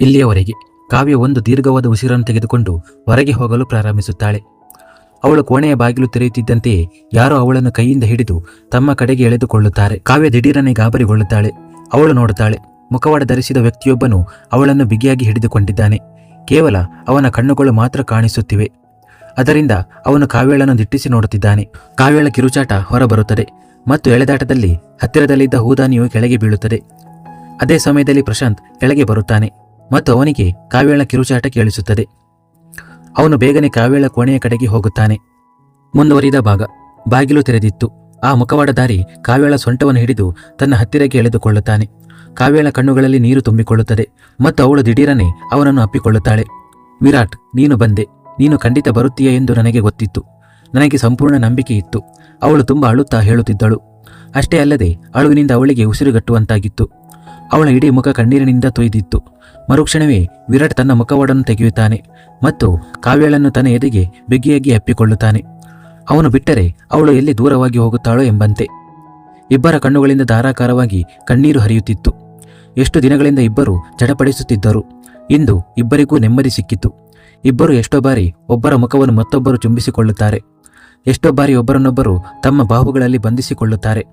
ಇಲ್ಲಿಯವರೆಗೆ ಕಾವ್ಯ ಒಂದು ದೀರ್ಘವಾದ ಉಸಿರನ್ನು ತೆಗೆದುಕೊಂಡು ಹೊರಗೆ ಹೋಗಲು ಪ್ರಾರಂಭಿಸುತ್ತಾಳೆ. ಅವಳು ಕೋಣೆಯ ಬಾಗಿಲು ತೆರೆಯುತ್ತಿದ್ದಂತೆಯೇ ಯಾರೋ ಅವಳನ್ನು ಕೈಯಿಂದ ಹಿಡಿದು ತಮ್ಮ ಕಡೆಗೆ ಎಳೆದುಕೊಳ್ಳುತ್ತಾರೆ. ಕಾವ್ಯ ದಿಢೀರನೆ ಗಾಬರಿಗೊಳ್ಳುತ್ತಾಳೆ. ಅವಳು ನೋಡುತ್ತಾಳೆ, ಮುಖವಾಡ ಧರಿಸಿದ ವ್ಯಕ್ತಿಯೊಬ್ಬನು ಅವಳನ್ನು ಬಿಗಿಯಾಗಿ ಹಿಡಿದುಕೊಂಡಿದ್ದಾನೆ. ಕೇವಲ ಅವನ ಕಣ್ಣುಗಳು ಮಾತ್ರ ಕಾಣಿಸುತ್ತಿವೆ. ಅದರಿಂದ ಅವನು ಕಾವ್ಯಳನ್ನು ದಿಟ್ಟಿಸಿ ನೋಡುತ್ತಿದ್ದಾನೆ. ಕಾವ್ಯಳ ಕಿರುಚಾಟ ಹೊರಬರುತ್ತದೆ ಮತ್ತು ಎಳೆದಾಟದಲ್ಲಿ ಹತ್ತಿರದಲ್ಲಿದ್ದ ಹೂದಾನಿಯು ಕೆಳಗೆ ಬೀಳುತ್ತದೆ. ಅದೇ ಸಮಯದಲ್ಲಿ ಪ್ರಶಾಂತ್ ಕೆಳಗೆ ಬರುತ್ತಾನೆ. ಮತ್ತು ಅವನಿಗೆ ಕಾವ್ಯಳ ಕಿರುಚಾಟ ಕೇಳಿಸುತ್ತದೆ. ಅವನು ಬೇಗನೆ ಕಾವ್ಯಳ ಕೋಣೆಯ ಕಡೆಗೆ ಹೋಗುತ್ತಾನೆ. ಮುಂದುವರಿದ ಭಾಗ. ಬಾಗಿಲು ತೆರೆದಿತ್ತು. ಆ ಮುಖವಾಡ ದಾರಿ ಕಾವ್ಯಳ ಸೊಂಟವನ್ನು ಹಿಡಿದು ತನ್ನ ಹತ್ತಿರಕ್ಕೆ ಎಳೆದುಕೊಳ್ಳುತ್ತಾನೆ. ಕಾವ್ಯಳ ಕಣ್ಣುಗಳಲ್ಲಿ ನೀರು ತುಂಬಿಕೊಳ್ಳುತ್ತದೆ ಮತ್ತು ಅವಳು ದಿಢೀರನೆ ಅವನನ್ನು ಅಪ್ಪಿಕೊಳ್ಳುತ್ತಾಳೆ. ವಿರಾಟ್, ನೀನು ಬಂದೆ. ನೀನು ಖಂಡಿತ ಬರುತ್ತೀಯ ಎಂದು ನನಗೆ ಗೊತ್ತಿತ್ತು. ನನಗೆ ಸಂಪೂರ್ಣ ನಂಬಿಕೆ ಇತ್ತು. ಅವಳು ತುಂಬ ಅಳುತ್ತಾ ಹೇಳುತ್ತಿದ್ದಳು. ಅಷ್ಟೇ ಅಲ್ಲದೆ ಅಳುವಿನಿಂದ ಅವಳಿಗೆ ಉಸಿರುಗಟ್ಟುವಂತಾಗಿತ್ತು. ಅವಳ ಇಡೀ ಮುಖ ಕಣ್ಣೀರಿನಿಂದ ತೊಯ್ದಿತ್ತು. ಮರುಕ್ಷಣವೇ ವಿರಾಟ್ ತನ್ನ ಮುಖವಾಡನ್ನು ತೆಗೆಯುತ್ತಾನೆ ಮತ್ತು ಕಾವ್ಯಳನ್ನು ತನ್ನ ಎದೆಗೆ ಬಿಗಿಯಾಗಿ ಅಪ್ಪಿಕೊಳ್ಳುತ್ತಾನೆ. ಅವನು ಬಿಟ್ಟರೆ ಅವಳು ಎಲ್ಲಿ ದೂರವಾಗಿ ಹೋಗುತ್ತಾಳೋ ಎಂಬಂತೆ. ಇಬ್ಬರ ಕಣ್ಣುಗಳಿಂದ ಧಾರಾಕಾರವಾಗಿ ಕಣ್ಣೀರು ಹರಿಯುತ್ತಿತ್ತು. ಎಷ್ಟು ದಿನಗಳಿಂದ ಇಬ್ಬರು ಚಡಪಡಿಸುತ್ತಿದ್ದರು. ಇಂದು ಇಬ್ಬರಿಗೂ ನೆಮ್ಮದಿ ಸಿಕ್ಕಿತು. ಇಬ್ಬರು ಎಷ್ಟೋ ಬಾರಿ ಒಬ್ಬರ ಮುಖವನ್ನು ಮತ್ತೊಬ್ಬರು ಚುಂಬಿಸಿಕೊಳ್ಳುತ್ತಾರೆ ಎಷ್ಟೋ ಬಾರಿ ಒಬ್ಬರನ್ನೊಬ್ಬರು ತಮ್ಮ ಬಾಹುಗಳಲ್ಲಿ ಬಂಧಿಸಿಕೊಳ್ಳುತ್ತಾರೆ.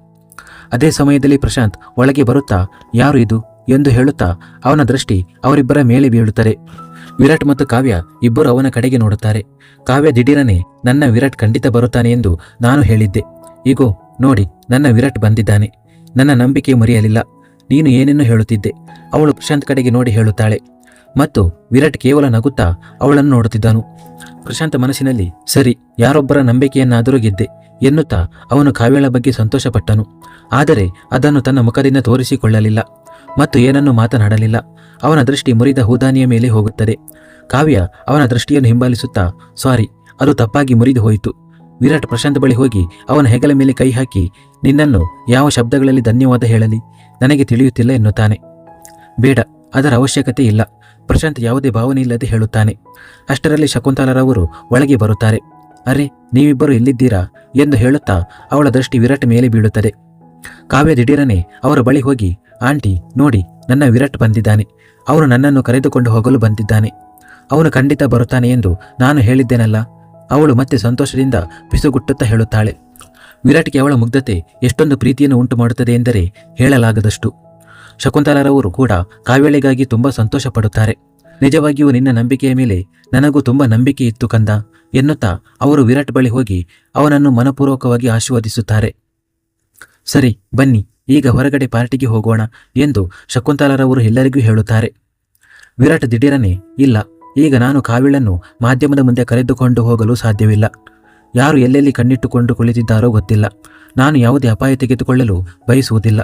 ಅದೇ ಸಮಯದಲ್ಲಿ ಪ್ರಶಾಂತ್ ಒಳಗೆ ಬರುತ್ತಾ, ಯಾರು ಇದು? ಎಂದು ಹೇಳುತ್ತಾ, ಅವನ ದೃಷ್ಟಿ ಅವರಿಬ್ಬರ ಮೇಲೆ ಬೀಳುತ್ತದೆ. ವಿರಾಟ್ ಮತ್ತು ಕಾವ್ಯ ಇಬ್ಬರು ಅವನ ಕಡೆಗೆ ನೋಡುತ್ತಾರೆ. ಕಾವ್ಯ ದಿಢೀರನೆ, ನನ್ನ ವಿರಾಟ್ ಖಂಡಿತ ಬರುತ್ತಾನೆ ಎಂದು ನಾನು ಹೇಳಿದ್ದೆ. ಈಗೋ ನೋಡಿ, ನನ್ನ ವಿರಾಟ್ ಬಂದಿದ್ದಾನೆ. ನನ್ನ ನಂಬಿಕೆ ಮುರಿಯಲಿಲ್ಲ. ನೀನು ಏನೇನು ಹೇಳುತ್ತಿದ್ದೆ? ಅವಳು ಪ್ರಶಾಂತ್ ಕಡೆಗೆ ನೋಡಿ ಹೇಳುತ್ತಾಳೆ. ಮತ್ತು ವಿರಾಟ್ ಕೇವಲ ನಗುತ್ತಾ ಅವಳನ್ನು ನೋಡುತ್ತಿದ್ದನು. ಪ್ರಶಾಂತ ಮನಸ್ಸಿನಲ್ಲಿ, ಸರಿ, ಯಾರೊಬ್ಬರ ನಂಬಿಕೆಯನ್ನಾದರೂ ಗೆದ್ದೆ, ಎನ್ನುತ್ತಾ ಅವನು ಕಾವ್ಯಳ ಬಗ್ಗೆ ಸಂತೋಷಪಟ್ಟನು. ಆದರೆ ಅದನ್ನು ತನ್ನ ಮುಖದಿಂದ ತೋರಿಸಿಕೊಳ್ಳಲಿಲ್ಲ ಮತ್ತು ಏನನ್ನೂ ಮಾತನಾಡಲಿಲ್ಲ. ಅವನ ದೃಷ್ಟಿ ಮುರಿದ ಹೂದಾನಿಯ ಮೇಲೆ ಹೋಗುತ್ತದೆ. ಕಾವ್ಯ ಅವನ ದೃಷ್ಟಿಯನ್ನು ಹಿಂಬಾಲಿಸುತ್ತಾ, ಸಾರಿ, ಅದು ತಪ್ಪಾಗಿ ಮುರಿದು ಹೋಯಿತು. ವಿರಾಟ್ ಪ್ರಶಾಂತ್ ಬಳಿ ಹೋಗಿ ಅವನ ಹೆಗಲ ಮೇಲೆ ಕೈ ಹಾಕಿ, ನಿನ್ನನ್ನು ಯಾವ ಶಬ್ದಗಳಲ್ಲಿ ಧನ್ಯವಾದ ಹೇಳಲಿ? ನನಗೆ ತಿಳಿಯುತ್ತಿಲ್ಲ, ಎನ್ನುತ್ತಾನೆ. ಬೇಡ, ಅದರ ಅವಶ್ಯಕತೆ ಇಲ್ಲ. ಪ್ರಶಾಂತ್ ಯಾವುದೇ ಭಾವನೆ ಇಲ್ಲದೆ ಹೇಳುತ್ತಾನೆ. ಅಷ್ಟರಲ್ಲಿ ಶಕುಂತಲರವರು ಒಳಗೆ ಬರುತ್ತಾರೆ. ಅರೆ, ನೀವಿಬ್ಬರು ಎಲ್ಲಿದ್ದೀರಾ? ಎಂದು ಹೇಳುತ್ತಾ ಅವಳ ದೃಷ್ಟಿ ವಿರಾಟ್ ಮೇಲೆ ಬೀಳುತ್ತದೆ. ಕಾವ್ಯ ದಿಢೀರನೆ ಅವರ ಬಳಿ ಹೋಗಿ, ಆಂಟಿ, ನೋಡಿ, ನನ್ನ ವಿರಾಟ್ ಬಂದಿದ್ದಾನೆ. ಅವನು ನನ್ನನ್ನು ಕರೆದುಕೊಂಡು ಹೋಗಲು ಬಂದಿದ್ದಾನೆ. ಅವನು ಖಂಡಿತ ಬರುತ್ತಾನೆ ಎಂದು ನಾನು ಹೇಳಿದ್ದೇನಲ್ಲ? ಅವಳು ಮತ್ತೆ ಸಂತೋಷದಿಂದ ಪಿಸುಗುಟ್ಟುತ್ತಾ ಹೇಳುತ್ತಾಳೆ. ವಿರಾಟ್ಗೆ ಅವಳ ಮುಗ್ಧತೆ ಎಷ್ಟೊಂದು ಪ್ರೀತಿಯನ್ನು ಉಂಟು ಮಾಡುತ್ತದೆ ಎಂದರೆ ಹೇಳಲಾಗದಷ್ಟು. ಶಕುಂತಲರವರು ಕೂಡ ಕಾವ್ಯಳಿಗಾಗಿ ತುಂಬ ಸಂತೋಷ ಪಡುತ್ತಾರೆ ನಿಜವಾಗಿಯೂ ನಿನ್ನ ನಂಬಿಕೆಯ ಮೇಲೆ ನನಗೂ ತುಂಬ ನಂಬಿಕೆ ಇತ್ತು ಕಂದ, ಎನ್ನುತ್ತಾ ಅವರು ವಿರಾಟ್ ಬಳಿ ಹೋಗಿ ಅವನನ್ನು ಮನಪೂರ್ವಕವಾಗಿ ಆಶೀರ್ವದಿಸುತ್ತಾರೆ. ಸರಿ, ಬನ್ನಿ, ಈಗ ಹೊರಗಡೆ ಪಾರ್ಟಿಗೆ ಹೋಗೋಣ ಎಂದು ಶಕುಂತಲಾರವರು ಎಲ್ಲರಿಗೂ ಹೇಳುತ್ತಾರೆ. ವಿರಾಟ್ ದಿಢೀರನೆ, ಇಲ್ಲ, ಈಗ ನಾನು ಕಾವಿಳನ್ನು ಮಾಧ್ಯಮದ ಮುಂದೆ ಕರೆದುಕೊಂಡು ಹೋಗಲು ಸಾಧ್ಯವಿಲ್ಲ. ಯಾರು ಎಲ್ಲೆಲ್ಲಿ ಕಣ್ಣಿಟ್ಟುಕೊಂಡು ಕುಳಿತಿದ್ದಾರೋ ಗೊತ್ತಿಲ್ಲ. ನಾನು ಯಾವುದೇ ಅಪಾಯ ತೆಗೆದುಕೊಳ್ಳಲು ಬಯಸುವುದಿಲ್ಲ.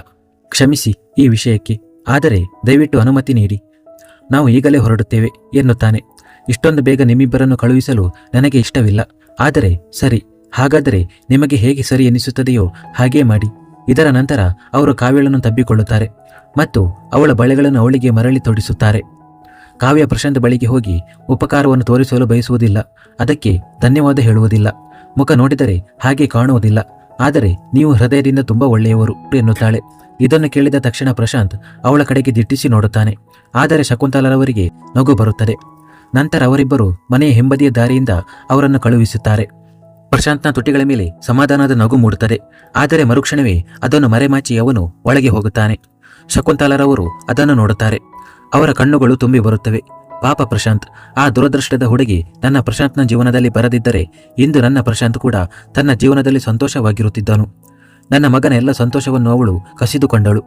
ಕ್ಷಮಿಸಿ ಈ ವಿಷಯಕ್ಕೆ. ಆದರೆ ದಯವಿಟ್ಟು ಅನುಮತಿ ನೀಡಿ. ನಾವು ಈಗಲೇ ಹೊರಡುತ್ತೇವೆ, ಎನ್ನುತ್ತಾನೆ. ಇಷ್ಟೊಂದು ಬೇಗ ನಿಮ್ಮಿಬ್ಬರನ್ನು ಕಳುಹಿಸಲು ನನಗೆ ಇಷ್ಟವಿಲ್ಲ. ಆದರೆ ಸರಿ, ಹಾಗಾದರೆ ನಿಮಗೆ ಹೇಗೆ ಸರಿ ಎನಿಸುತ್ತದೆಯೋ ಹಾಗೇ ಮಾಡಿ. ಇದರ ನಂತರ ಅವರು ಕಾವ್ಯಳನ್ನು ತಬ್ಬಿಕೊಳ್ಳುತ್ತಾರೆ ಮತ್ತು ಅವಳ ಬಳೆಗಳನ್ನು ಅವಳಿಗೆ ಮರಳಿ ತೊಡಿಸುತ್ತಾರೆ. ಕಾವ್ಯ ಪ್ರಶಾಂತ್ ಬಳಿಗೆ ಹೋಗಿ ಉಪಕಾರವನ್ನು ತೋರಿಸಲು ಬಯಸುವುದಿಲ್ಲ, ಅದಕ್ಕೆ ಧನ್ಯವಾದ ಹೇಳುವುದಿಲ್ಲ. ಮುಖ ನೋಡಿದರೆ ಹಾಗೆ ಕಾಣುವುದಿಲ್ಲ. ಆದರೆ ನೀವು ಹೃದಯದಿಂದ ತುಂಬ ಒಳ್ಳೆಯವರು ಎನ್ನುತ್ತಾಳೆ. ಇದನ್ನು ಕೇಳಿದ ತಕ್ಷಣ ಪ್ರಶಾಂತ್ ಅವಳ ಕಡೆಗೆ ದಿಟ್ಟಿಸಿ ನೋಡುತ್ತಾನೆ. ಆದರೆ ಶಕುಂತಲರವರಿಗೆ ನಗು ಬರುತ್ತದೆ. ನಂತರ ಅವರಿಬ್ಬರು ಮನೆಯ ಹಿಂಬದಿಯ ದಾರಿಯಿಂದ ಅವರನ್ನು ಕಳುಹಿಸುತ್ತಾರೆ. ಪ್ರಶಾಂತ್ನ ತುಟಿಗಳ ಮೇಲೆ ಸಮಾಧಾನದ ನಗು ಮೂಡುತ್ತದೆ. ಆದರೆ ಮರುಕ್ಷಣವೇ ಅದನ್ನು ಮರೆಮಾಚಿ ಅವನು ಒಳಗೆ ಹೋಗುತ್ತಾನೆ. ಶಕುಂತಲರವರು ಅದನ್ನು ನೋಡುತ್ತಾರೆ. ಅವರ ಕಣ್ಣುಗಳು ತುಂಬಿ ಬರುತ್ತವೆ. ಪಾಪ ಪ್ರಶಾಂತ್, ಆ ದುರದೃಷ್ಟದ ಹುಡುಗಿ ನನ್ನ ಪ್ರಶಾಂತ್ನ ಜೀವನದಲ್ಲಿ ಬರದಿದ್ದರೆ ಇಂದು ನನ್ನ ಪ್ರಶಾಂತ್ ಕೂಡ ತನ್ನ ಜೀವನದಲ್ಲಿ ಸಂತೋಷವಾಗಿರುತ್ತಿದ್ದನು. ನನ್ನ ಮಗನ ಎಲ್ಲ ಸಂತೋಷವನ್ನು ಅವಳು ಕಸಿದುಕೊಂಡಳು.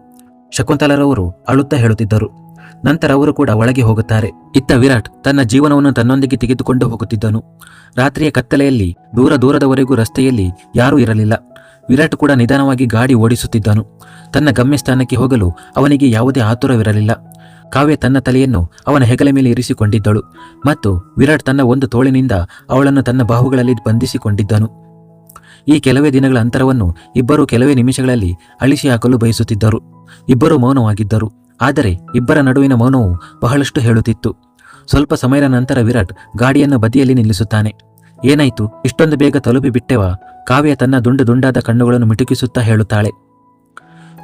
ಶಕುಂತಲರವರು ಅಳುತ್ತಾ ಹೇಳುತ್ತಿದ್ದರು. ನಂತರ ಅವರು ಕೂಡ ಒಳಗೆ ಹೋಗುತ್ತಾರೆ. ಇತ್ತ ವಿರಾಟ್ ತನ್ನ ಜೀವನವನ್ನು ತನ್ನೊಂದಿಗೆ ತೆಗೆದುಕೊಂಡು ಹೋಗುತ್ತಿದ್ದನು. ರಾತ್ರಿಯ ಕತ್ತಲೆಯಲ್ಲಿ, ದೂರ ದೂರದವರೆಗೂ ರಸ್ತೆಯಲ್ಲಿ ಯಾರೂ ಇರಲಿಲ್ಲ. ವಿರಾಟ್ ಕೂಡ ನಿಧಾನವಾಗಿ ಗಾಡಿ ಓಡಿಸುತ್ತಿದ್ದನು. ತನ್ನ ಗಮ್ಯಸ್ಥಾನಕ್ಕೆ ಹೋಗಲು ಅವನಿಗೆ ಯಾವುದೇ ಆತುರವಿರಲಿಲ್ಲ. ಕಾವ್ಯ ತನ್ನ ತಲೆಯನ್ನು ಅವನ ಹೆಗಲ ಮೇಲೆ ಇರಿಸಿಕೊಂಡಿದ್ದಳು ಮತ್ತು ವಿರಾಟ್ ತನ್ನ ಒಂದು ತೋಳಿನಿಂದ ಅವಳನ್ನು ತನ್ನ ಬಾಹುಗಳಲ್ಲಿ ಬಂಧಿಸಿಕೊಂಡಿದ್ದನು. ಈ ಕೆಲವೇ ದಿನಗಳ ಅಂತರವನ್ನು ಇಬ್ಬರು ಕೆಲವೇ ನಿಮಿಷಗಳಲ್ಲಿ ಅಳಿಸಿ ಹಾಕಲು ಬಯಸುತ್ತಿದ್ದರು. ಇಬ್ಬರು ಮೌನವಾಗಿದ್ದರು. ಆದರೆ ಇಬ್ಬರ ನಡುವಿನ ಮೌನವು ಬಹಳಷ್ಟು ಹೇಳುತ್ತಿತ್ತು. ಸ್ವಲ್ಪ ಸಮಯದ ನಂತರ ವಿರಾಟ್ ಗಾಡಿಯನ್ನು ಬದಿಯಲ್ಲಿ ನಿಲ್ಲಿಸುತ್ತಾನೆ. ಏನಾಯಿತು? ಇಷ್ಟೊಂದು ಬೇಗ ತಲುಪಿ ಬಿಟ್ಟೆವಾ? ಕಾವ್ಯ ತನ್ನ ದುಂಡು ದುಂಡಾದ ಕಣ್ಣುಗಳನ್ನು ಮಿಟುಕಿಸುತ್ತಾ ಹೇಳುತ್ತಾಳೆ.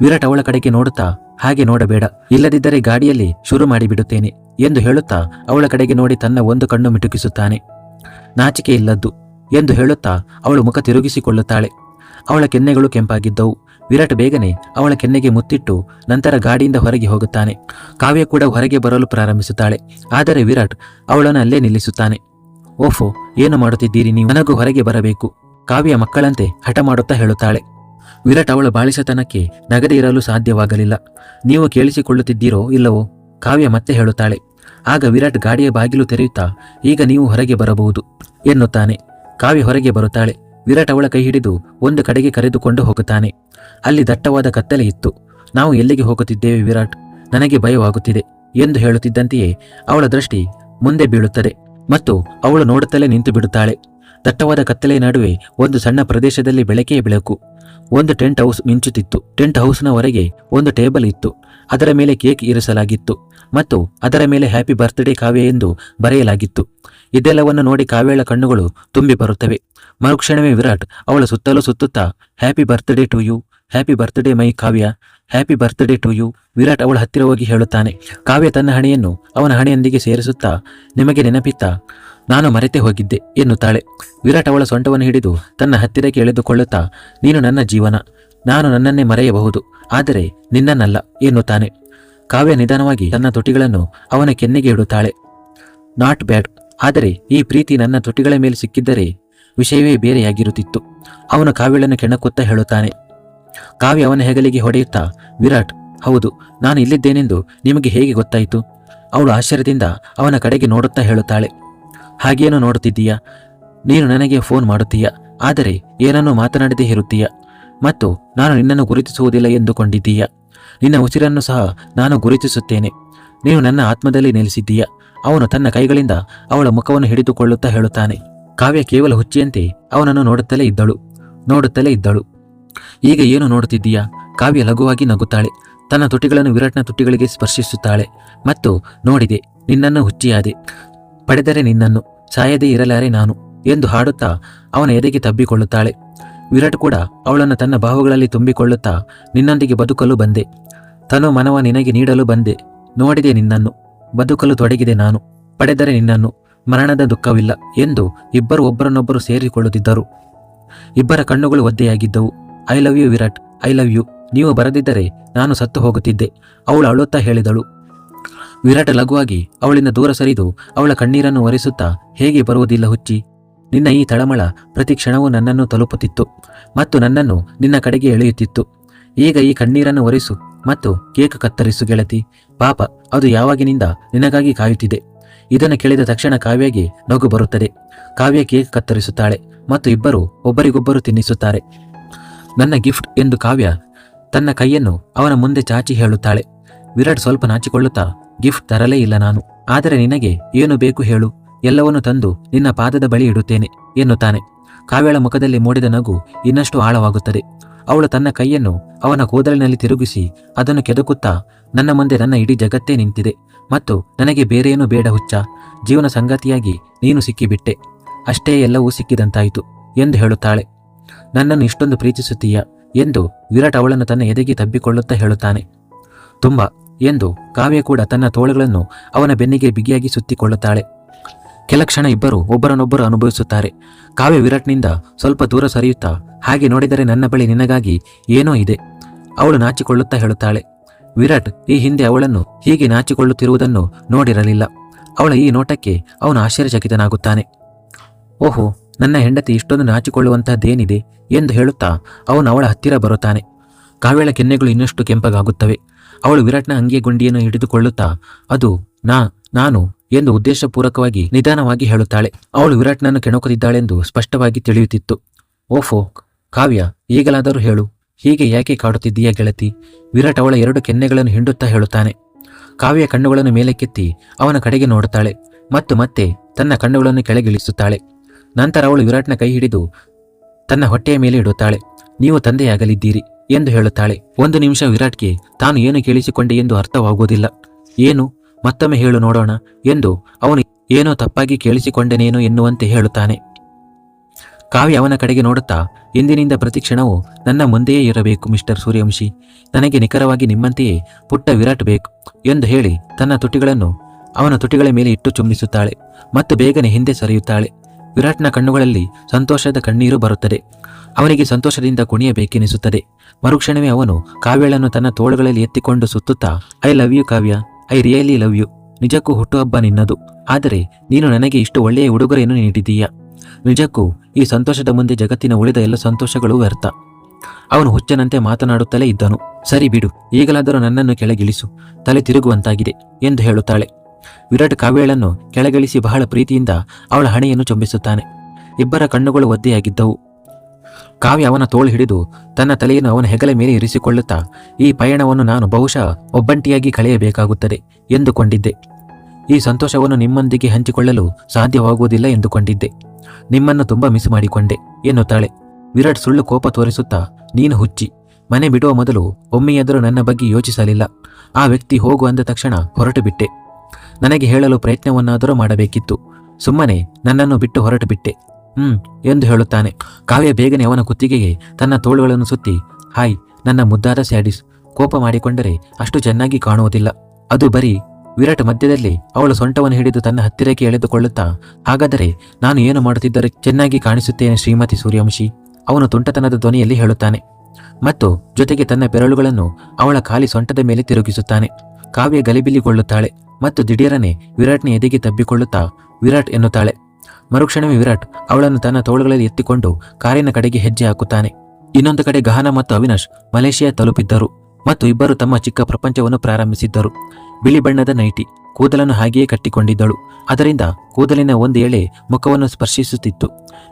ವಿರಾಟ್ ಅವಳ ಕಡೆಗೆ ನೋಡುತ್ತಾ, ಹಾಗೆ ನೋಡಬೇಡ, ಇಲ್ಲದಿದ್ದರೆ ಗಾಡಿಯಲ್ಲಿ ಶುರು ಮಾಡಿಬಿಡುತ್ತೇನೆ, ಎಂದು ಹೇಳುತ್ತಾ ಅವಳ ಕಡೆಗೆ ನೋಡಿ ತನ್ನ ಒಂದು ಕಣ್ಣು ಮಿಟುಕಿಸುತ್ತಾನೆ. ನಾಚಿಕೆ ಇಲ್ಲದ್ದು ಎಂದು ಹೇಳುತ್ತಾ ಅವಳು ಮುಖ ತಿರುಗಿಸಿಕೊಳ್ಳುತ್ತಾಳೆ. ಅವಳ ಕೆನ್ನೆಗಳು ಕೆಂಪಾಗಿದ್ದವು. ವಿರಾಟ್ ಬೇಗನೆ ಅವಳ ಕೆನ್ನೆಗೆ ಮುತ್ತಿಟ್ಟು ನಂತರ ಗಾಡಿಯಿಂದ ಹೊರಗೆ ಹೋಗುತ್ತಾನೆ. ಕಾವ್ಯ ಕೂಡ ಹೊರಗೆ ಬರಲು ಪ್ರಾರಂಭಿಸುತ್ತಾಳೆ. ಆದರೆ ವಿರಾಟ್ ಅವಳನ್ನು ಅಲ್ಲೇ ನಿಲ್ಲಿಸುತ್ತಾನೆ. ಓಫೋ, ಏನು ಮಾಡುತ್ತಿದ್ದೀರಿ ನೀವು? ನನಗೂ ಹೊರಗೆ ಬರಬೇಕು, ಕಾವ್ಯ ಮಕ್ಕಳಂತೆ ಹಠ ಮಾಡುತ್ತಾ ಹೇಳುತ್ತಾಳೆ. ವಿರಾಟ್ ಅವಳ ಬಾಳಿಸತನಕ್ಕೆ ನಗದೆ ಇರಲು ಸಾಧ್ಯವಾಗಲಿಲ್ಲ. ನೀವು ಕೇಳಿಸಿಕೊಳ್ಳುತ್ತಿದ್ದೀರೋ ಇಲ್ಲವೋ? ಕಾವ್ಯ ಮತ್ತೆ ಹೇಳುತ್ತಾಳೆ. ಆಗ ವಿರಾಟ್ ಗಾಡಿಯ ಬಾಗಿಲು ತೆರೆಯುತ್ತಾ, ಈಗ ನೀವು ಹೊರಗೆ ಬರಬಹುದು ಎನ್ನುತ್ತಾನೆ. ಕಾವ್ಯ ಹೊರಗೆ ಬರುತ್ತಾಳೆ. ವಿರಾಟ್ ಅವಳ ಕೈ ಹಿಡಿದು ಒಂದು ಕಡೆಗೆ ಕರೆದುಕೊಂಡು ಹೋಗುತ್ತಾನೆ. ಅಲ್ಲಿ ದಟ್ಟವಾದ ಕತ್ತಲೆ ಇತ್ತು. ನಾವು ಎಲ್ಲಿಗೆ ಹೋಗುತ್ತಿದ್ದೇವೆ ವಿರಾಟ್? ನನಗೆ ಭಯವಾಗುತ್ತಿದೆ ಎಂದು ಹೇಳುತ್ತಿದ್ದಂತೆಯೇ ಅವಳ ದೃಷ್ಟಿ ಮುಂದೆ ಬೀಳುತ್ತದೆ ಮತ್ತು ಅವಳು ನೋಡುತ್ತಲೇ ನಿಂತು ಬಿಡುತ್ತಾಳೆ ದಟ್ಟವಾದ ಕತ್ತಲೆಯ ನಡುವೆ ಒಂದು ಸಣ್ಣ ಪ್ರದೇಶದಲ್ಲಿ ಬೆಳಕೇ ಬೆಳಕು. ಒಂದು ಟೆಂಟ್ ಹೌಸ್ ಮಿಂಚುತ್ತಿತ್ತು. ಟೆಂಟ್ ಹೌಸ್ನ ಹೊರಗೆ ಒಂದು ಟೇಬಲ್ ಇತ್ತು. ಅದರ ಮೇಲೆ ಕೇಕ್ ಇರಿಸಲಾಗಿತ್ತು ಮತ್ತು ಅದರ ಮೇಲೆ ಹ್ಯಾಪಿ ಬರ್ತ್ಡೇ ಕಾವ್ಯ ಎಂದು ಬರೆಯಲಾಗಿತ್ತು. ಇದೆಲ್ಲವನ್ನು ನೋಡಿ ಕಾವ್ಯಳ ಕಣ್ಣುಗಳು ತುಂಬಿ ಬರುತ್ತವೆ. ಮರುಕ್ಷಣವೇ ವಿರಾಟ್, ಅವಳ ಸುತ್ತಲೂ ಸುತ್ತುತ್ತಾ, happy birthday to you, happy birthday my Kavya, happy birthday to you, Virat ಅವಳ ಹತ್ತಿರ ಹೋಗಿ ಹೇಳುತ್ತಾನೆ. ಕಾವ್ಯ ತನ್ನ ಹಣೆಯನ್ನು ಅವನ ಹಣೆಯೊಂದಿಗೆ ಸೇರಿಸುತ್ತಾ, ನಿಮಗೆ ನೆನಪಿತ್ತಾ? ನಾನು ಮರೆತೇ ಹೋಗಿದ್ದೆ, ಎನ್ನುತ್ತಾಳೆ. ವಿರಾಟ್ ಅವಳ ಸೊಂಟವನ್ನು ಹಿಡಿದು ತನ್ನ ಹತ್ತಿರಕ್ಕೆ ಎಳೆದುಕೊಳ್ಳುತ್ತಾ, ನೀನು ನನ್ನ ಜೀವನ, ನಾನು ನನ್ನನ್ನೇ ಮರೆಯಬಹುದು, ಆದರೆ ನಿನ್ನನ್ನಲ್ಲ, ಎನ್ನುತ್ತಾನೆ. ಕಾವ್ಯ ನಿಧಾನವಾಗಿ ತನ್ನ ತುಟಿಗಳನ್ನು ಅವನ ಕೆನ್ನೆಗೆ ಇಡುತ್ತಾಳೆ. ನಾಟ್ ಬ್ಯಾಡ್, ಆದರೆ ಈ ಪ್ರೀತಿ ನನ್ನ ತುಟಿಗಳ ಮೇಲೆ ಸಿಕ್ಕಿದ್ದರೆ ವಿಷಯವೇ ಬೇರೆಯಾಗಿರುತ್ತಿತ್ತು. ಅವನು ಕಾವ್ಯಳನ್ನು ಕೆಣಕುತ್ತಾ ಹೇಳುತ್ತಾನೆ. ಕಾವ್ಯ ಅವನ ಹೆಗಲಿಗೆ ಹೊಡೆಯುತ್ತಾ, ವಿರಾಟ್, ಹೌದು, ನಾನು ಇಲ್ಲಿದ್ದೇನೆಂದು ನಿಮಗೆ ಹೇಗೆ ಗೊತ್ತಾಯಿತು? ಅವಳು ಆಶ್ಚರ್ಯದಿಂದ ಅವನ ಕಡೆಗೆ ನೋಡುತ್ತಾ ಹೇಳುತ್ತಾಳೆ. ಹಾಗೇನೋ ನೋಡುತ್ತಿದ್ದೀಯ? ನೀನು ನನಗೆ ಫೋನ್ ಮಾಡುತ್ತೀಯ? ಆದರೆ ಏನನ್ನೂ ಮಾತನಾಡದೇ ಇರುತ್ತೀಯ? ಮತ್ತು ನಾನು ನಿನ್ನನ್ನು ಗುರುತಿಸುವುದಿಲ್ಲ ಎಂದುಕೊಂಡಿದ್ದೀಯ? ನಿನ್ನ ಉಸಿರನ್ನು ಸಹ ನಾನು ಗುರುತಿಸುತ್ತೇನೆ. ನೀನು ನನ್ನ ಆತ್ಮದಲ್ಲಿ ನೆಲೆಸಿದ್ದೀಯ? ಅವನು ತನ್ನ ಕೈಗಳಿಂದ ಅವಳ ಮುಖವನ್ನು ಹಿಡಿದುಕೊಳ್ಳುತ್ತಾ ಹೇಳುತ್ತಾನೆ. ಕಾವ್ಯ ಕೇವಲ ಹುಚ್ಚಿಯಂತೆ ಅವನನ್ನು ನೋಡುತ್ತಲೇ ಇದ್ದಳು. ನೋಡುತ್ತಲೇ ಇದ್ದಳು. ಈಗ ಏನು ನೋಡುತ್ತಿದ್ದೀಯ? ಕಾವ್ಯ ಲಘುವಾಗಿ ನಗುತ್ತಾಳೆ. ತನ್ನ ತುಟಿಗಳನ್ನು ವಿರಾಟ್ನ ತುಟಿಗಳಿಗೆ ಸ್ಪರ್ಶಿಸುತ್ತಾಳೆ. ಮತ್ತು ನೋಡಿದೆ, ನಿನ್ನನ್ನು ಹುಚ್ಚಿಯಾದೆ. ಪಡೆದರೆ ನಿನ್ನನ್ನು, ಸಾಯದೇ ಇರಲಾರೆ ನಾನು, ಎಂದು ಹಾಡುತ್ತಾ ಅವನ ಎದೆಗೆ ತಬ್ಬಿಕೊಳ್ಳುತ್ತಾಳೆ. ವಿರಾಟ್ ಕೂಡ ಅವಳನ್ನು ತನ್ನ ಬಾಹುಗಳಲ್ಲಿ ತುಂಬಿಕೊಳ್ಳುತ್ತಾ ನಿನ್ನೊಂದಿಗೆ ಬದುಕಲು ಬಂದೆ. ತನು ಮನವ ನಿನಗೆ ನೀಡಲು ಬಂದೆ. ನೋಡಿದೆ ನಿನ್ನನ್ನು, ಬದುಕಲು ತೊಡಗಿದೆ ನಾನು, ಪಡೆದರೆ ನಿನ್ನನ್ನು, ಮರಣದ ದುಃಖವಿಲ್ಲ, ಎಂದು ಇಬ್ಬರು ಒಬ್ಬರನ್ನೊಬ್ಬರು ಸೇರಿಕೊಳ್ಳುತ್ತಿದ್ದರು. ಇಬ್ಬರ ಕಣ್ಣುಗಳು ಒದ್ದೆಯಾಗಿದ್ದವು. I love you Virat, I love you, ನೀವು ಬರದಿದ್ದರೆ ನಾನು ಸತ್ತು ಹೋಗುತ್ತಿದ್ದೆ, ಅವಳು ಅಳುತ್ತಾ ಹೇಳಿದಳು. ವಿರಾಟ್ ಲಘುವಾಗಿ ಅವಳಿಂದ ದೂರ ಸರಿದು ಅವಳ ಕಣ್ಣೀರನ್ನು ಒರೆಸುತ್ತಾ ಹೇಗೆ ಬರುವುದಿಲ್ಲ ಹುಚ್ಚಿ. ನಿನ್ನ ಈ ತಳಮಳ ಪ್ರತಿ ಕ್ಷಣವೂ ನನ್ನನ್ನು ತಲುಪುತ್ತಿತ್ತು ಮತ್ತು ನನ್ನನ್ನು ನಿನ್ನ ಕಡೆಗೆ ಎಳೆಯುತ್ತಿತ್ತು. ಈಗ ಈ ಕಣ್ಣೀರನ್ನು ಒರೆಸು ಮತ್ತು ಕೇಕ್ ಕತ್ತರಿಸು ಗೆಳತಿ. ಪಾಪ, ಅದು ಯಾವಾಗಿನಿಂದ ನಿನಗಾಗಿ ಕಾಯುತ್ತಿದೆ. ಇದನ್ನು ಕೇಳಿದ ತಕ್ಷಣ ಕಾವ್ಯಗೆ ನಗು ಬರುತ್ತದೆ. ಕಾವ್ಯ ಕೇಕ್ ಕತ್ತರಿಸುತ್ತಾಳೆ ಮತ್ತು ಇಬ್ಬರು ಒಬ್ಬರಿಗೊಬ್ಬರು ತಿನ್ನಿಸುತ್ತಾರೆ. ನನ್ನ ಗಿಫ್ಟ್ ಎಂದು ಕಾವ್ಯ ತನ್ನ ಕೈಯನ್ನು ಅವನ ಮುಂದೆ ಚಾಚಿ ಹೇಳುತ್ತಾಳೆ. ವಿರಾಟ್ ಸ್ವಲ್ಪ ನಾಚಿಕೊಳ್ಳುತ್ತಾ ಗಿಫ್ಟ್ ತರಲೇ ಇಲ್ಲ ನಾನು. ಆದರೆ ನಿನಗೆ ಏನು ಬೇಕು ಹೇಳು. ಎಲ್ಲವನ್ನು ತಂದು ನಿನ್ನ ಪಾದದ ಬಳಿ ಇಡುತ್ತೇನೆ ಎನ್ನುತ್ತಾನೆ. ಕಾವ್ಯಳ ಮುಖದಲ್ಲಿ ಮೂಡಿದ ನಗು ಇನ್ನಷ್ಟು ಆಳವಾಗುತ್ತದೆ. ಅವಳು ತನ್ನ ಕೈಯನ್ನು ಅವನ ಕೂದಲಿನಲ್ಲಿ ತಿರುಗಿಸಿ ಅದನ್ನು ಕೆದಕುತ್ತಾ ನನ್ನ ಮುಂದೆ ನನ್ನ ಇಡೀ ಜಗತ್ತೇ ನಿಂತಿದೆ. ಮತ್ತು ನನಗೆ ಬೇರೇನೂ ಬೇಡ ಹುಚ್ಚ. ಜೀವನ ಸಂಗತಿಯಾಗಿ ನೀನು ಸಿಕ್ಕಿಬಿಟ್ಟೆ. ಅಷ್ಟೇ ಎಲ್ಲವೂ ಸಿಕ್ಕಿದಂತಾಯಿತು ಎಂದು ಹೇಳುತ್ತಾಳೆ. ನನ್ನನ್ನು ಇಷ್ಟೊಂದು ಪ್ರೀತಿಸುತ್ತೀಯ ಎಂದು ವಿರಾಟ್ ಅವಳನ್ನು ತನ್ನ ಎದೆಗೆ ತಬ್ಬಿಕೊಳ್ಳುತ್ತಾ ಹೇಳುತ್ತಾನೆ. ತುಂಬ ಎಂದು ಕಾವ್ಯ ಕೂಡ ತನ್ನ ತೋಳುಗಳನ್ನು ಅವನ ಬೆನ್ನಿಗೆ ಬಿಗಿಯಾಗಿ ಸುತ್ತಿಕೊಳ್ಳುತ್ತಾಳೆ. ಕೆಲ ಕ್ಷಣ ಇಬ್ಬರು ಒಬ್ಬರನ್ನೊಬ್ಬರು ಅನುಭವಿಸುತ್ತಾರೆ. ಕಾವ್ಯ ವಿರಾಟ್ನಿಂದ ಸ್ವಲ್ಪ ದೂರ ಸರಿಯುತ್ತಾ, ಹಾಗೆ ನೋಡಿದರೆ ನನ್ನ ಬಳಿ ನಿನಗಾಗಿ ಏನೋ ಇದೆ, ಅವಳು ನಾಚಿಕೊಳ್ಳುತ್ತಾ ಹೇಳುತ್ತಾಳೆ. ವಿರಾಟ್ ಈ ಹಿಂದೆ ಅವಳನ್ನು ಹೀಗೆ ನಾಚಿಕೊಳ್ಳುತ್ತಿರುವುದನ್ನು ನೋಡಿರಲಿಲ್ಲ. ಅವಳ ಈ ನೋಟಕ್ಕೆ ಅವನು ಆಶ್ಚರ್ಯಚಕಿತನಾಗುತ್ತಾನೆ. ಓಹೋ, ನನ್ನ ಹೆಂಡತಿ ಇಷ್ಟೊಂದು ನಾಚಿಕೊಳ್ಳುವಂತಹದ್ದೇನಿದೆ? ಎಂದು ಹೇಳುತ್ತಾ ಅವನು ಅವಳ ಹತ್ತಿರ ಬರುತ್ತಾನೆ. ಕಾವ್ಯಳ ಕೆನ್ನೆಗಳು ಇನ್ನಷ್ಟು ಕೆಂಪಗಾಗುತ್ತವೆ. ಅವಳು ವಿರಾಟ್ನ ಅಂಗಿಯ ಗುಂಡಿಯನ್ನು ಹಿಡಿದುಕೊಳ್ಳುತ್ತಾ, ಅದು ನಾ, ನಾನು ಎಂದು ಉದ್ದೇಶಪೂರ್ವಕವಾಗಿ ನಿಧಾನವಾಗಿ ಹೇಳುತ್ತಾಳೆ. ಅವಳು ವಿರಾಟ್ನನ್ನು ಕೆಣಕುತ್ತಿದ್ದಾಳೆಂದು ಸ್ಪಷ್ಟವಾಗಿ ತಿಳಿಯುತ್ತಿತ್ತು. ಓಫೋ, ಕಾವ್ಯ, ಈಗಲಾದರೂ ಹೇಳು. ಹೀಗೆ ಯಾಕೆ ಕಾಡುತ್ತಿದ್ದೀಯಾ ಗೆಳತಿ? ವಿರಾಟ್ ಅವಳ ಎರಡು ಕೆನ್ನೆಗಳನ್ನು ಹಿಂಡುತ್ತಾ ಹೇಳುತ್ತಾನೆ. ಕಾವ್ಯ ಕಣ್ಣುಗಳನ್ನು ಮೇಲಕ್ಕೆತ್ತಿ ಅವನ ಕಡೆಗೆ ನೋಡುತ್ತಾಳೆ ಮತ್ತು ಮತ್ತೆ ತನ್ನ ಕಣ್ಣುಗಳನ್ನು ಕೆಳಗಿಳಿಸುತ್ತಾಳೆ. ನಂತರ ಅವಳು ವಿರಾಟ್ನ ಕೈ ಹಿಡಿದು ತನ್ನ ಹೊಟ್ಟೆಯ ಮೇಲೆ ಇಡುತ್ತಾಳೆ. ನೀವು ತಂದೆಯಾಗಲಿದ್ದೀರಿ ಎಂದು ಹೇಳುತ್ತಾಳೆ. ಒಂದು ನಿಮಿಷ ವಿರಾಟ್ಗೆ ತಾನು ಏನು ಕೇಳಿಸಿಕೊಂಡೆ ಎಂದು ಅರ್ಥವಾಗುವುದಿಲ್ಲ ಏನು? ಮತ್ತೊಮ್ಮೆ ಹೇಳು ನೋಡೋಣ ಎಂದು ಅವನು ಏನೋ ತಪ್ಪಾಗಿ ಕೇಳಿಸಿಕೊಂಡನೇನೋ ಎನ್ನುವಂತೆ ಹೇಳುತ್ತಾನೆ. ಕಾವ್ಯ ಅವನ ಕಡೆಗೆ ನೋಡುತ್ತಾ, ಇಂದಿನಿಂದ ಪ್ರತಿ ಕ್ಷಣವು ನನ್ನ ಮುಂದೆಯೇ ಇರಬೇಕು ಮಿಸ್ಟರ್ ಸೂರ್ಯವಂಶಿ. ನನಗೆ ನಿಖರವಾಗಿ ನಿಮ್ಮಂತೆಯೇ ಪುಟ್ಟ ವಿರಾಟ್ ಬೇಕು ಎಂದು ಹೇಳಿ ತನ್ನ ತುಟಿಗಳನ್ನು ಅವನ ತುಟಿಗಳ ಮೇಲೆ ಇಟ್ಟು ಚುಂಬಿಸುತ್ತಾಳೆ ಮತ್ತು ಬೇಗನೆ ಹಿಂದೆ ಸರಿಯುತ್ತಾಳೆ. ವಿರಾಟ್ನ ಕಣ್ಣುಗಳಲ್ಲಿ ಸಂತೋಷದ ಕಣ್ಣೀರು ಬರುತ್ತದೆ. ಅವನಿಗೆ ಸಂತೋಷದಿಂದ ಕುಣಿಯಬೇಕೆನಿಸುತ್ತದೆ. ಮರುಕ್ಷಣವೇ ಅವನು ಕಾವ್ಯಳನ್ನು ತನ್ನ ತೋಳುಗಳಲ್ಲಿ ಎತ್ತಿಕೊಂಡು ಸುತ್ತುತ್ತಾ, I love you Kavya, I really love you. ನಿಜಕ್ಕೂ ಹುಟ್ಟುಹಬ್ಬ ನಿನ್ನದು. ಆದರೆ ನೀನು ನನಗೆ ಇಷ್ಟು ಒಳ್ಳೆಯ ಉಡುಗೊರೆಯನ್ನು ನೀಡಿದ್ದೀಯಾ? ನಿಜಕ್ಕೂ ಈ ಸಂತೋಷದ ಮುಂದೆ ಜಗತ್ತಿನ ಉಳಿದ ಎಲ್ಲ ಸಂತೋಷಗಳು ವ್ಯರ್ಥ ಅವನು ಹುಚ್ಚನಂತೆ ಮಾತನಾಡುತ್ತಲೇ ಇದ್ದನು. ಸರಿ ಬಿಡು, ಈಗಲಾದರೂ ನನ್ನನ್ನು ಕೆಳಗಿಳಿಸು. ತಲೆ ತಿರುಗುವಂತಾಗಿದೆ ಎಂದು ಹೇಳುತ್ತಾಳೆ. ವಿರಾಟ್ ಕಾವ್ಯಳನ್ನು ಕೆಳಗಿಳಿಸಿ ಬಹಳ ಪ್ರೀತಿಯಿಂದ ಅವಳ ಹಣೆಯನ್ನು ಚುಂಬಿಸುತ್ತಾನೆ. ಇಬ್ಬರ ಕಣ್ಣುಗಳು ಒದ್ದೆಯಾಗಿದ್ದವು. ಕಾವ್ಯ ಅವನ ತೋಳು ಹಿಡಿದು ತನ್ನ ತಲೆಯನ್ನು ಅವನ ಹೆಗಲ ಮೇಲೆ ಇರಿಸಿಕೊಳ್ಳುತ್ತಾ, ಈ ಪಯಣವನ್ನು ನಾನು ಬಹುಶಃ ಒಬ್ಬಂಟಿಯಾಗಿ ಕಳೆಯಬೇಕಾಗುತ್ತದೆ ಎಂದುಕೊಂಡಿದ್ದೆ. ಈ ಸಂತೋಷವನ್ನು ನಿಮ್ಮೊಂದಿಗೆ ಹಂಚಿಕೊಳ್ಳಲು ಸಾಧ್ಯವಾಗುವುದಿಲ್ಲ ಎಂದುಕೊಂಡಿದ್ದೆ. ನಿಮ್ಮನ್ನು ತುಂಬಾ ಮಿಸ್ ಮಾಡಿಕೊಂಡೆ, ಎನ್ನುತ್ತಾಳೆ. ವಿರಾಟ್ ಸುಳ್ಳು ಕೋಪ ತೋರಿಸುತ್ತಾ, ನೀನು ಹುಚ್ಚಿ, ಮನೆ ಬಿಡುವ ಮೊದಲು ಒಮ್ಮೆಯಾದರೂ ನನ್ನ ಬಗ್ಗೆ ಯೋಚಿಸಲಿಲ್ಲ. ಆ ವ್ಯಕ್ತಿ ಹೋಗು ಅಂದ ತಕ್ಷಣ ಹೊರಟು ಬಿಟ್ಟೆ ನನಗೆ ಹೇಳಲು ಪ್ರಯತ್ನವನ್ನಾದರೂ ಮಾಡಬೇಕಿತ್ತು. ಸುಮ್ಮನೆ ನನ್ನನ್ನು ಬಿಟ್ಟು ಹೊರಟು ಬಿಟ್ಟೆ ಹ್ಮ್, ಎಂದು ಹೇಳುತ್ತಾನೆ. ಕಾವ್ಯ ಬೇಗನೆ ಅವನ ಕುತ್ತಿಗೆಗೆ ತನ್ನ ತೋಳುಗಳನ್ನು ಸುತ್ತಿ, ಹಾಯ್, ನನ್ನ ಮುದ್ದಾದ ಸ್ಯಾಡಿಸ್. ಕೋಪ ಮಾಡಿಕೊಂಡರೆ ಅಷ್ಟು ಚೆನ್ನಾಗಿ ಕಾಣುವುದಿಲ್ಲ. ಅದು ಬರೀ ವಿರಾಟ್ ಮಧ್ಯದಲ್ಲಿ ಅವಳು ಸೊಂಟವನ್ನು ಹಿಡಿದು ತನ್ನ ಹತ್ತಿರಕ್ಕೆ ಎಳೆದುಕೊಳ್ಳುತ್ತಾ, ಹಾಗಾದರೆ ನಾನು ಏನು ಮಾಡುತ್ತಿದ್ದರೆ ಚೆನ್ನಾಗಿ ಕಾಣಿಸುತ್ತೇನೆ ಶ್ರೀಮತಿ ಸೂರ್ಯವಂಶಿ? ಅವನು ತುಂಟತನದ ಧ್ವನಿಯಲ್ಲಿ ಹೇಳುತ್ತಾನೆ. ಮತ್ತು ಜೊತೆಗೆ ತನ್ನ ಬೆರಳುಗಳನ್ನು ಅವಳ ಖಾಲಿ ಸೊಂಟದ ಮೇಲೆ ತಿರುಗಿಸುತ್ತಾನೆ. ಕಾವ್ಯ ಗಲಿಬಿಲಿಗೊಳ್ಳುತ್ತಾಳೆ ಮತ್ತು ದಿಢೀರನೆ ವಿರಾಟ್ನ ಎದೆಗೆ ತಬ್ಬಿಕೊಳ್ಳುತ್ತಾ ವಿರಾಟ್ ಎನ್ನುತ್ತಾಳೆ. ಮರುಕ್ಷಣವೇ ವಿರಾಟ್ ಅವಳನ್ನು ತನ್ನ ತೋಳುಗಳಲ್ಲಿ ಎತ್ತಿಕೊಂಡು ಕಾರಿನ ಕಡೆಗೆ ಹೆಜ್ಜೆ ಹಾಕುತ್ತಾನೆ. ಇನ್ನೊಂದು ಕಡೆ ಗಹನ ಮತ್ತು ಅವಿನಾಶ್ ಮಲೇಷಿಯಾ ತಲುಪಿದ್ದರು ಮತ್ತು ಇಬ್ಬರು ತಮ್ಮ ಚಿಕ್ಕ ಪ್ರಪಂಚವನ್ನು ಪ್ರಾರಂಭಿಸಿದ್ದರು. ಬಿಳಿ ಬಣ್ಣದ ನೈಟಿ ಕೂದಲನ್ನು ಹಾಗೆಯೇ ಕಟ್ಟಿಕೊಂಡಿದ್ದಳು. ಅದರಿಂದ ಕೂದಲಿನ ಒಂದು ಎಳೆ ಮುಖವನ್ನು ಸ್ಪರ್ಶಿಸುತ್ತಿತ್ತು.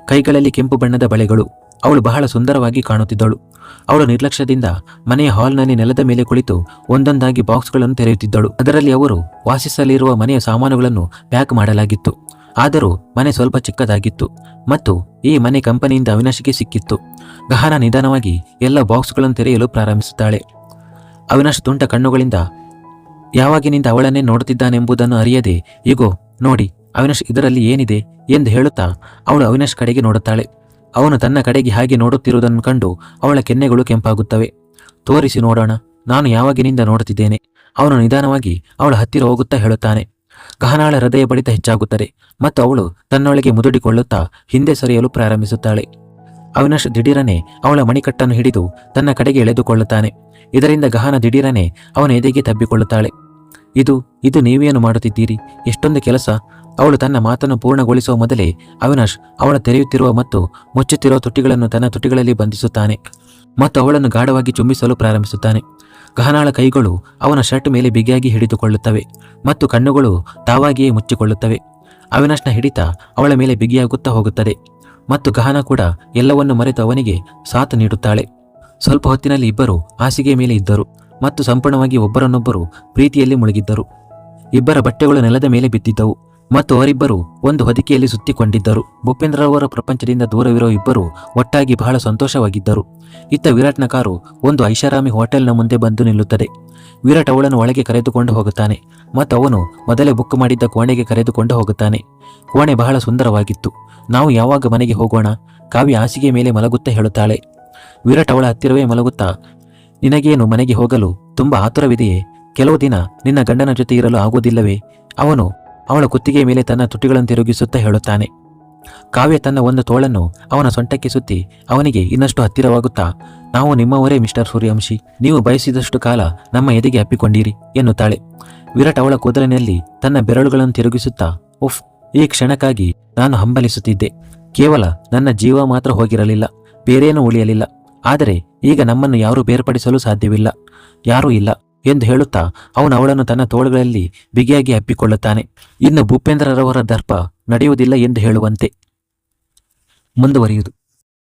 ಕೈಗಳಲ್ಲಿ ಕೆಂಪು ಬಣ್ಣದ ಬಳೆಗಳು ಅವಳು ಬಹಳ ಸುಂದರವಾಗಿ ಕಾಣುತ್ತಿದ್ದಳು. ಅವಳು ನಿರ್ಲಕ್ಷ್ಯದಿಂದ ಮನೆಯ ಹಾಲ್ನಲ್ಲಿ ನೆಲದ ಮೇಲೆ ಕುಳಿತು ಒಂದೊಂದಾಗಿ ಬಾಕ್ಸ್ಗಳನ್ನು ತೆರೆಯುತ್ತಿದ್ದಳು. ಅದರಲ್ಲಿ ಅವರು ವಾಸಿಸಲಿರುವ ಮನೆಯ ಸಾಮಾನುಗಳನ್ನು ಪ್ಯಾಕ್ ಮಾಡಲಾಗಿತ್ತು. ಆದರೂ ಮನೆ ಸ್ವಲ್ಪ ಚಿಕ್ಕದಾಗಿತ್ತು ಮತ್ತು ಈ ಮನೆ ಕಂಪನಿಯಿಂದ ಅವಿನಾಶಿಗೆ ಸಿಕ್ಕಿತ್ತು. ಗಹನ ನಿಧಾನವಾಗಿ ಎಲ್ಲ ಬಾಕ್ಸ್ಗಳನ್ನು ತೆರೆಯಲು ಪ್ರಾರಂಭಿಸುತ್ತಾಳೆ. ಅವಿನಾಶ್ ತುಂಟ ಕಣ್ಣುಗಳಿಂದ ಯಾವಾಗಿನಿಂದ ಅವಳನ್ನೇ ನೋಡುತ್ತಿದ್ದಾನೆಂಬುದನ್ನು ಅರಿಯದೆ ಈಗೋ ನೋಡಿ, ಅವಿನಾಶ್ ಇದರಲ್ಲಿ ಏನಿದೆ? ಎಂದು ಹೇಳುತ್ತಾ ಅವಳು ಅವಿನಾಶ್ ಕಡೆಗೆ ನೋಡುತ್ತಾಳೆ. ಅವನು ತನ್ನ ಕಡೆಗೆ ಹಾಗೆ ನೋಡುತ್ತಿರುವುದನ್ನು ಕಂಡು ಅವಳ ಕೆನ್ನೆಗಳು ಕೆಂಪಾಗುತ್ತವೆ. ತೋರಿಸಿ ನೋಡೋಣ, ನಾನು ಯಾವಾಗಿನಿಂದ ನೋಡುತ್ತಿದ್ದೇನೆ? ಅವನು ನಿಧಾನವಾಗಿ ಅವಳ ಹತ್ತಿರ ಹೋಗುತ್ತಾ ಹೇಳುತ್ತಾನೆ. ಗಹನಾಳ ಹೃದಯ ಬಡಿತ ಹೆಚ್ಚಾಗುತ್ತದೆ ಮತ್ತು ಅವಳು ತನ್ನೊಳಗೆ ಮುದುಡಿಕೊಳ್ಳುತ್ತಾ ಹಿಂದೆ ಸರಿಯಲು ಪ್ರಾರಂಭಿಸುತ್ತಾಳೆ. ಅವಿನಾಶ್ ದಿಢೀರನೆ ಅವಳ ಮಣಿಕಟ್ಟನ್ನು ಹಿಡಿದು ತನ್ನ ಕಡೆಗೆ ಎಳೆದುಕೊಳ್ಳುತ್ತಾನೆ. ಇದರಿಂದ ಗಹನ ದಿಢೀರನೆ ಅವನ ಎದೆಗೆ ತಬ್ಬಿಕೊಳ್ಳುತ್ತಾಳೆ. ಇದು ಇದು ನೀವೇನು ಮಾಡುತ್ತಿದ್ದೀರಿ? ಎಷ್ಟೊಂದು ಕೆಲಸ ಅವಳು ತನ್ನ ಮಾತನ್ನು ಪೂರ್ಣಗೊಳಿಸುವ ಮೊದಲೇ ಅವಿನಾಶ್ ಅವಳ ತೆರೆಯುತ್ತಿರುವ ಮತ್ತು ಮುಚ್ಚುತ್ತಿರುವ ತುಟಿಗಳನ್ನು ತನ್ನ ತುಟಿಗಳಲ್ಲಿ ಬಂಧಿಸುತ್ತಾನೆ ಮತ್ತು ಅವಳನ್ನು ಗಾಢವಾಗಿ ಚುಂಬಿಸಲು ಪ್ರಾರಂಭಿಸುತ್ತಾನೆ. ಗಹನಾಳ ಕೈಗಳು ಅವನ ಶರ್ಟ್ ಮೇಲೆ ಬಿಗಿಯಾಗಿ ಹಿಡಿದುಕೊಳ್ಳುತ್ತವೆ ಮತ್ತು ಕಣ್ಣುಗಳು ತಾವಾಗಿಯೇ ಮುಚ್ಚಿಕೊಳ್ಳುತ್ತವೆ. ಅವಿನಾಶ್ನ ಹಿಡಿತ ಅವಳ ಮೇಲೆ ಬಿಗಿಯಾಗುತ್ತಾ ಹೋಗುತ್ತದೆ ಮತ್ತು ಗಹನ ಕೂಡ ಎಲ್ಲವನ್ನು ಮರೆತು ಅವನಿಗೆ ಸಾಥ್ ನೀಡುತ್ತಾಳೆ. ಸ್ವಲ್ಪ ಹೊತ್ತಿನಲ್ಲಿ ಇಬ್ಬರು ಹಾಸಿಗೆ ಮೇಲೆ ಇದ್ದರು ಮತ್ತು ಸಂಪೂರ್ಣವಾಗಿ ಒಬ್ಬರನ್ನೊಬ್ಬರು ಪ್ರೀತಿಯಲ್ಲಿ ಮುಳುಗಿದ್ದರು. ಇಬ್ಬರ ಬಟ್ಟೆಗಳು ನೆಲದ ಮೇಲೆ ಬಿದ್ದಿದ್ದವು. ಮತ್ತು ಅವರಿಬ್ಬರು ಒಂದು ಹೊದಿಕೆಯಲ್ಲಿ ಸುತ್ತಿಕೊಂಡಿದ್ದರು. ಭೂಪೇಂದ್ರರವರ ಪ್ರಪಂಚದಿಂದ ದೂರವಿರೋ ಇಬ್ಬರು ಒಟ್ಟಾಗಿ ಬಹಳ ಸಂತೋಷವಾಗಿದ್ದರು. ಇತ್ತ ವಿರಾಟ್ನ ಕಾರು ಒಂದು ಐಷಾರಾಮಿ ಹೋಟೆಲ್ನ ಮುಂದೆ ಬಂದು ನಿಲ್ಲುತ್ತದೆ. ವಿರಾಟ್ ಅವಳನ್ನು ಒಳಗೆ ಕರೆದುಕೊಂಡು ಹೋಗುತ್ತಾನೆ ಮತ್ತು ಅವನು ಮೊದಲೇ ಬುಕ್ ಮಾಡಿದ್ದ ಕೋಣೆಗೆ ಕರೆದುಕೊಂಡು ಹೋಗುತ್ತಾನೆ. ಕೋಣೆ ಬಹಳ ಸುಂದರವಾಗಿತ್ತು. ನಾವು ಯಾವಾಗ ಮನೆಗೆ ಹೋಗೋಣ? ಕಾವ್ಯ ಹಾಸಿಗೆ ಮೇಲೆ ಮಲಗುತ್ತಾ ಹೇಳುತ್ತಾಳೆ. ವಿರಾಟ್ ಅವಳ ಹತ್ತಿರವೇ ಮಲಗುತ್ತಾ, ನಿನಗೇನು ಮನೆಗೆ ಹೋಗಲು ತುಂಬ ಆತುರವಿದೆಯೇ? ಕೆಲವು ದಿನ ನಿನ್ನ ಗಂಡನ ಜೊತೆ ಇರಲು ಆಗುವುದಿಲ್ಲವೇ? ಅವನು ಅವಳ ಕುತ್ತಿಗೆಯ ಮೇಲೆ ತನ್ನ ತುಟಿಗಳನ್ನು ತಿರುಗಿಸುತ್ತಾ ಹೇಳುತ್ತಾನೆ. ಕಾವ್ಯ ತನ್ನ ಒಂದು ತೋಳನ್ನು ಅವನ ಸೊಂಟಕ್ಕೆ ಸುತ್ತಿ ಅವನಿಗೆ ಇನ್ನಷ್ಟು ಹತ್ತಿರವಾಗುತ್ತಾ, ನಾವು ನಿಮ್ಮವರೇ, ಮಿಸ್ಟರ್ ಸೂರ್ಯವಂಶಿ. ನೀವು ಬಯಸಿದಷ್ಟು ಕಾಲ ನಮ್ಮ ಎದೆಗೆ ಅಪ್ಪಿಕೊಂಡಿರಿ, ಎನ್ನುತ್ತಾಳೆ. ವಿರಾಟ್ ಅವಳ ಕೂದಲಿನಲ್ಲಿ ತನ್ನ ಬೆರಳುಗಳನ್ನು ತಿರುಗಿಸುತ್ತಾ, ಉಫ್, ಈ ಕ್ಷಣಕ್ಕಾಗಿ ನಾನು ಹಂಬಲಿಸುತ್ತಿದ್ದೆ. ಕೇವಲ ನನ್ನ ಜೀವ ಮಾತ್ರ ಹೋಗಿರಲಿಲ್ಲ, ಬೇರೇನೂ ಉಳಿಯಲಿಲ್ಲ. ಆದರೆ ಈಗ ನಮ್ಮನ್ನು ಯಾರೂ ಬೇರ್ಪಡಿಸಲು ಸಾಧ್ಯವಿಲ್ಲ, ಯಾರೂ ಇಲ್ಲ. ಎಂದು ಹೇಳುತ್ತಾ ಅವನು ಅವಳನ್ನು ತನ್ನ ತೋಳುಗಳಲ್ಲಿ ಬಿಗಿಯಾಗಿ ಅಪ್ಪಿಕೊಳ್ಳುತ್ತಾನೆ. ಇನ್ನು ಭೂಪೇಂದ್ರರವರ ದರ್ಪ ನಡೆಯುವುದಿಲ್ಲ ಎಂದು ಹೇಳುವಂತೆ ಮುಂದುವರಿಯುವುದು.